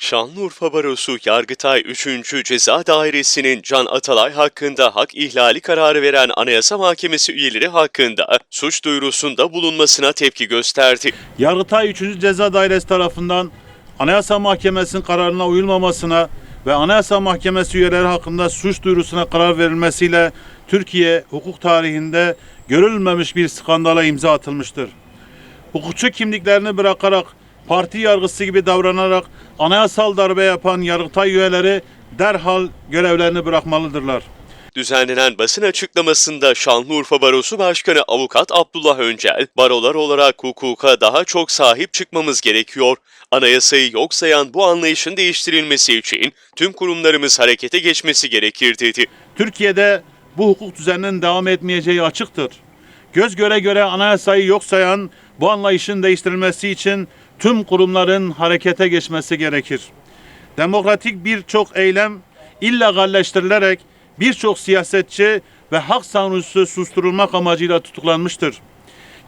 Şanlıurfa Barosu Yargıtay 3. Ceza Dairesi'nin Can Atalay hakkında hak ihlali kararı veren Anayasa Mahkemesi üyeleri hakkında suç duyurusunda bulunmasına tepki gösterdi. Yargıtay 3. Ceza Dairesi tarafından Anayasa Mahkemesi'nin kararına uyulmamasına ve Anayasa Mahkemesi üyeleri hakkında suç duyurusuna karar verilmesiyle Türkiye hukuk tarihinde görülmemiş bir skandala imza atılmıştır. Hukukçu kimliklerini bırakarak parti yargısı gibi davranarak anayasal darbe yapan Yargıtay üyeleri derhal görevlerini bırakmalıdırlar. Düzenlenen basın açıklamasında Şanlıurfa Barosu Başkanı Avukat Abdullah Öncel, barolar olarak hukuka daha çok sahip çıkmamız gerekiyor. Anayasayı yok sayan bu anlayışın değiştirilmesi için tüm kurumlarımız harekete geçmesi gerekir dedi. Türkiye'de bu hukuk düzeninin devam etmeyeceği açıktır. Göz göre göre anayasayı yok sayan bu anlayışın değiştirilmesi için tüm kurumların harekete geçmesi gerekir. Demokratik birçok eylem illegalleştirilerek birçok siyasetçi ve hak savunucusu susturulmak amacıyla tutuklanmıştır.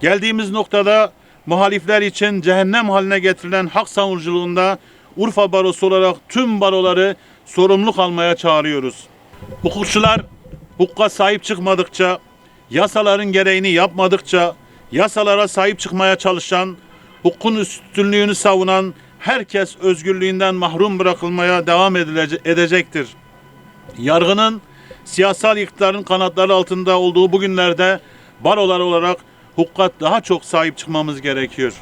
Geldiğimiz noktada muhalifler için cehennem haline getirilen hak savunuculuğunda Urfa Barosu olarak tüm baroları sorumluluk almaya çağırıyoruz. Hukukçular hukuka sahip çıkmadıkça, yasaların gereğini yapmadıkça, yasalara sahip çıkmaya çalışan, hukukun üstünlüğünü savunan herkes özgürlüğünden mahrum bırakılmaya devam edecektir. Yargının siyasal iktidarın kanatları altında olduğu bu günlerde barolar olarak hukuka daha çok sahip çıkmamız gerekiyor.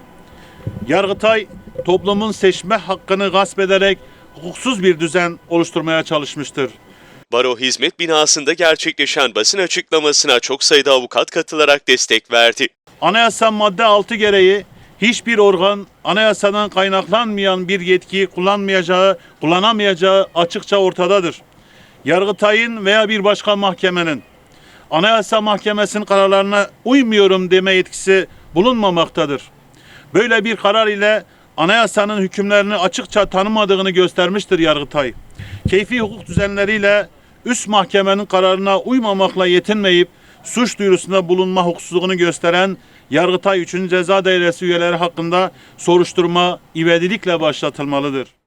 Yargıtay toplumun seçme hakkını gasp ederek hukuksuz bir düzen oluşturmaya çalışmıştır. Baro hizmet binasında gerçekleşen basın açıklamasına çok sayıda avukat katılarak destek verdi. Anayasa madde 6 gereği hiçbir organ anayasadan kaynaklanmayan bir yetkiyi kullanmayacağı, kullanamayacağı açıkça ortadadır. Yargıtay'ın veya bir başka mahkemenin Anayasa Mahkemesi'nin kararlarına uymuyorum deme yetkisi bulunmamaktadır. Böyle bir karar ile anayasanın hükümlerini açıkça tanımadığını göstermiştir Yargıtay. Keyfi hukuk düzenleriyle üst mahkemenin kararına uymamakla yetinmeyip suç duyurusunda bulunma hukuksuzluğunu gösteren Yargıtay 3. Ceza Dairesi üyeleri hakkında soruşturma ivedilikle başlatılmalıdır.